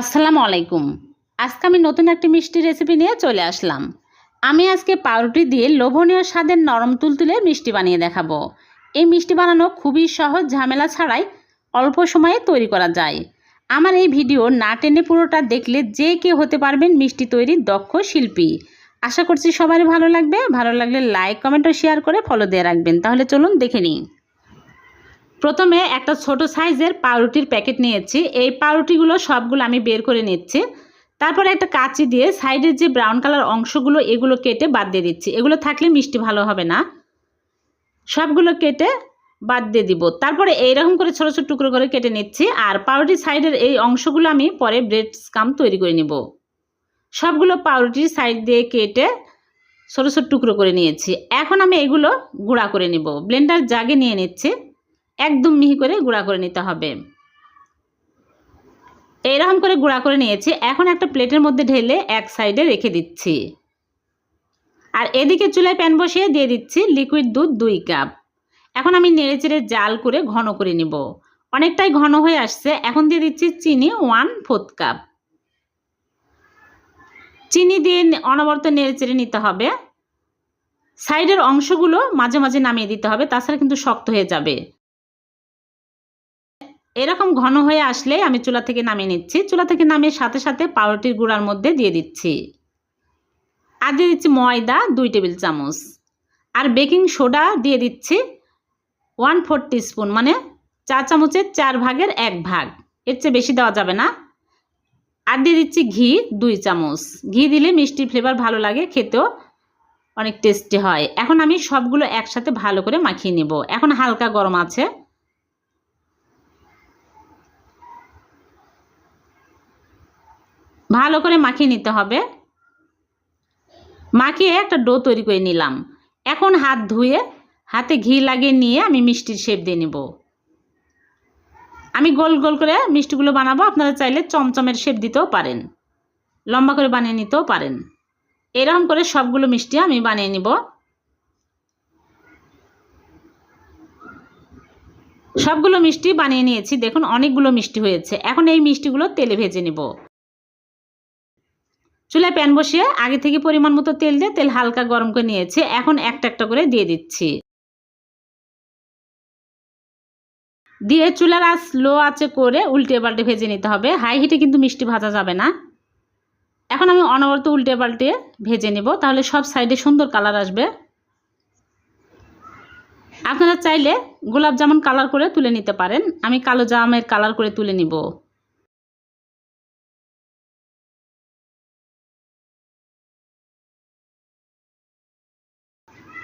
আসসালামু আলাইকুম। আজকে আমি নতুন একটি মিষ্টি রেসিপি নিয়ে চলে আসলাম। আমি আজকে পাউরুটি দিয়ে লোভনীয় স্বাদের নরম তুলতুলে মিষ্টি বানিয়ে দেখাবো। এই মিষ্টি বানানো খুবই সহজ ঝামেলা ছাড়াই অল্প সময়ে তৈরি করা যায়। আমার এই ভিডিও না টেনে পুরোটা দেখলে যে কেউ হতে পারবেন মিষ্টি তৈরির দক্ষ শিল্পী। আশা করছি সবারই ভালো লাগবে। ভালো লাগলে লাইক কমেন্ট ও শেয়ার করে ফলো দিয়ে রাখবেন। তাহলে চলুন দেখে নিই। প্রথমে একটা ছোট সাইজের পাউরুটির প্যাকেট নিয়েছি। এই পাউরুটিগুলো সবগুলো আমি বের করে নিচ্ছি। তারপরে একটা কাঁচি দিয়ে সাইডের যে ব্রাউন কালার অংশগুলো, এগুলো কেটে বাদ দিয়ে দিচ্ছি। এগুলো থাকলে মিষ্টি ভালো হবে না। সবগুলো কেটে বাদ দিয়ে দিব। তারপরে এইরকম করে ছোটো ছোটো টুকরো করে কেটে নিচ্ছি। আর পাউরুটির সাইডের এই অংশগুলো আমি পরে ব্রেড স্কাম তৈরি করে নিব। সবগুলো পাউরুটির সাইড দিয়ে কেটে ছোটো ছোটো টুকরো করে নিয়েছি। এখন আমি এগুলো গুঁড়া করে নিব। ব্লেন্ডার জাগে নিয়ে নিচ্ছি। একদম মিহি করে গুঁড়া করে নিতে হবে। এইরকম করে গুঁড়া করে নিয়েছি। এখন একটা প্লেটের মধ্যে ঢেলে এক সাইডে রেখে দিচ্ছি। আর এদিকে চুলায় প্যান বসিয়ে দিয়ে দিচ্ছি লিকুইড দুধ দুই কাপ। এখন আমি নেড়ে চেড়ে জাল করে ঘন করে নিব। অনেকটাই ঘন হয়ে আসছে। এখন দিয়ে দিচ্ছি চিনি ওয়ান ফোর্থ কাপ। চিনি দিয়ে অনবরত নেড়ে চেড়ে নিতে হবে। সাইডের অংশগুলো মাঝে মাঝে নামিয়ে দিতে হবে। তাছাড়া কিন্তু শক্ত হয়ে যাবে। এরকম ঘন হয়ে আসলে আমি চুলা থেকে নামিয়ে নিচ্ছি। চুলা থেকে নামিয়ে সাথে সাথে পাউরুটির গুঁড়ার মধ্যে দিয়ে দিচ্ছি। আর দিয়ে দিচ্ছি ময়দা দুই টেবিল চামচ। আর বেকিং সোডা দিয়ে দিচ্ছি ওয়ান ফোর স্পুন মানে চা চামচের চার ভাগের এক ভাগ। এর চেয়ে বেশি দেওয়া যাবে না। আর দিয়ে দিচ্ছি ঘি দুই চামচ। ঘি দিলে মিষ্টি ফ্লেভার ভালো লাগে, খেতেও অনেক টেস্টি হয়। এখন আমি সবগুলো একসাথে ভালো করে মাখিয়ে নেব। এখন হালকা গরম আছে। ভালো করে মাখিয়ে নিতে হবে। মাখিয়ে একটা ডো তৈরি করে নিলাম। এখন হাত ধুয়ে, হাতে ঘি লাগিয়ে নিয়ে আমি মিষ্টির শেপ দিয়ে নেব। আমি গোল গোল করে মিষ্টিগুলো বানাবো, আপনারা চাইলে চমচমের শেপ দিতেও পারেন। লম্বা করে বানিয়ে নিতেও পারেন। এরকম করে সবগুলো মিষ্টি আমি বানিয়ে নিব। সবগুলো মিষ্টি বানিয়ে নিয়েছি। দেখুন, অনেকগুলো মিষ্টি হয়েছে। এখন এই মিষ্টিগুলো তেলে ভেজে নেব। চুলায় প্যান বসিয়ে আগে থেকে পরিমাণ মতো তেল দিয়ে তেল হালকা গরম করে নিয়েছে। এখন একটা একটা করে দিয়ে দিচ্ছি। দিয়ে চুলার আঁচ লো আঁচে করে উল্টে পাল্টে ভেজে নিতে হবে। হাই হিটে কিন্তু মিষ্টি ভাজা যাবে না। এখন আমি অনবরত উল্টে পাল্টে ভেজে নেব, তাহলে সব সাইডে সুন্দর কালার আসবে। আপনারা চাইলে গোলাপ জামুন কালার করে তুলে নিতে পারেন। আমি কালো জামের কালার করে তুলে নিব।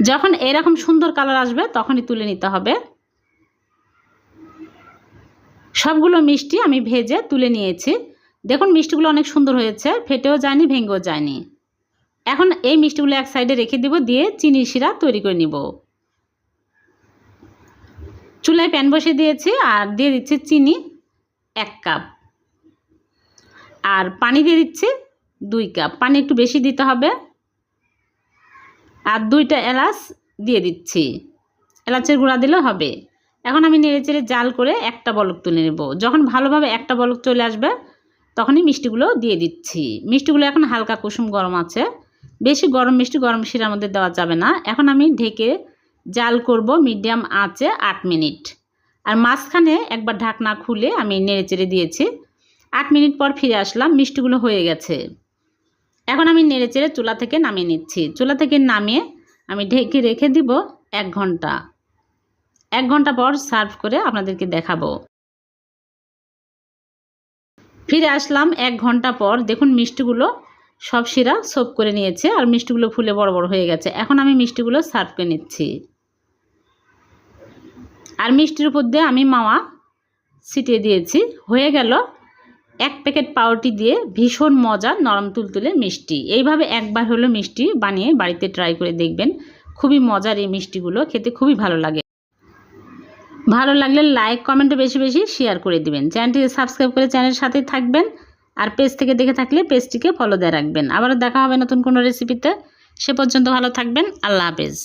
যখন এরকম সুন্দর কালার আসবে, তখনই তুলে নিতে হবে। সবগুলো মিষ্টি আমি ভেজে তুলে নিয়েছি। দেখুন মিষ্টিগুলো অনেক সুন্দর হয়েছে, ফেটেও যায়নি, ভেঙেও যায়নি। এখন এই মিষ্টিগুলো এক সাইডে রেখে দিব, দিয়ে চিনি শিরা তৈরি করে নিব। চুলায় প্যান বসিয়ে দিয়েছি, আর দিয়ে দিচ্ছি চিনি এক কাপ। আর পানি দিয়ে দিচ্ছি দুই কাপ। পানি একটু বেশি দিতে হবে। আর দুইটা এলাচ দিয়ে দিচ্ছি। এলাচের গুঁড়া দিলে হবে। এখন আমি নেড়ে চেড়ে জাল করে একটা বলক তুলে নেব। যখন ভালোভাবে একটা বলক চলে আসবে, তখনই মিষ্টিগুলো দিয়ে দিচ্ছি। মিষ্টিগুলো এখন হালকা কুসুম গরম আছে। বেশি গরম মিষ্টি, গরম শিরার মধ্যে দেওয়া যাবে না। এখন আমি ঢেকে জাল করব মিডিয়াম আঁচে আট মিনিট। আর মাঝখানে একবার ঢাকনা খুলে আমি নেড়ে চেড়ে দিয়েছি। আট মিনিট পর ফিরে আসলাম, মিষ্টিগুলো হয়ে গেছে। এখন আমি নেড়ে চেড়ে চুলা থেকে নামিয়ে নিচ্ছি। চুলা থেকে নামিয়ে আমি ঢেকে রেখে দিব এক ঘণ্টা। এক ঘণ্টা পর সার্ভ করে আপনাদেরকে দেখাবো। ফিরে আসলাম এক ঘণ্টা পর। দেখুন মিষ্টিগুলো সব শিরা সোপ করে নিয়েছে আর মিষ্টিগুলো ফুলে বড় বড় হয়ে গেছে। এখন আমি মিষ্টিগুলো সার্ভ করে নিচ্ছি। আর মিষ্টির উপর দিয়ে আমি মাওয়া ছিটিয়ে দিয়েছি। হয়ে গেল এক প্যাকেট পাউরুটি দিয়ে ভীষণ মজা নরম তুলতুলে মিষ্টি। এইভাবে একবার হলো মিষ্টি বানিয়ে বাড়িতে ট্রাই করে দেখবেন। খুবই মজার এই মিষ্টিগুলো, খেতে খুবই ভালো লাগে। ভালো লাগলে লাইক কমেন্টে বেশি বেশি শেয়ার করে দিবেন। চ্যানেলটিকে সাবস্ক্রাইব করে চ্যানেলের সাথে থাকবেন। আর পেজ থেকে দেখে থাকলে পেজটিকে ফলো দিয়ে রাখবেন। আবারও দেখা হবে নতুন কোনো রেসিপিতে সে পর্যন্ত ভালো থাকবেন। আল্লাহ হাফেজ।